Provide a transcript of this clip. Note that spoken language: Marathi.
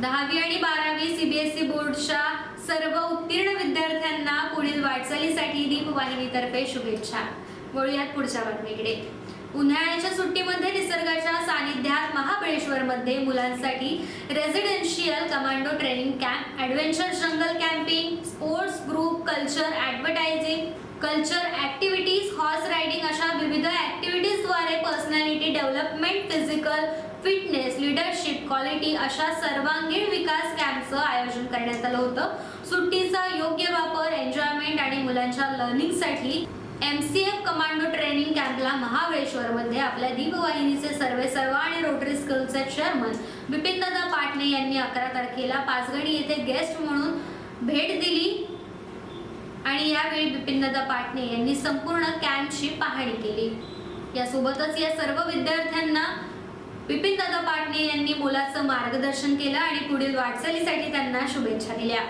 दहावी आणि बारावी सीबीएसई बोर्डच्या सर्व उत्तीर्ण विद्यार्थ्यांना पुढील वाटचालीसाठी दीप वाहिनीतर्फे शुभेच्छा. वळूयात पुढच्या बातमीकडे. उन्हाळ्याच्या सुट्टीमध्ये निसर्गाच्या सानिध्यात महाबळेश्वरमध्ये मुलांसाठी residential commando training camp adventure jungle camping sports group culture advertising culture development physical fitness leadership quality अशा सर्वांगीण विकास कॅम्पचं आयोजन करण्यात आलं होतं. सुट्टीचा योग्य वापर एन्जॉयमेंट आणि मुलांच्या लर्निंगसाठी M C F commando training कॅम्पला महाबळेश्वरमध्ये आपल्या दीपवाहिनीचे सर्वे सर्व आणि रोटरी स्कूलचे चेअरमन बिपिनदादा पाटणे यांनी अकरा तारखेला पाचगणी येथे गेस्ट म्हणून भेट दिली. आणि यावेळी बिपिनदादा पाटणे यांनी संपूर्ण कॅम्पची पाहणी केली. यासोबतच या सर्व विद्यार्थ्यांना बिपिनदादा पाटणे यांनी मोलाचं मार्गदर्शन केलं आणि पुढील वाटचालीसाठी त्यांना शुभेच्छा दिल्या.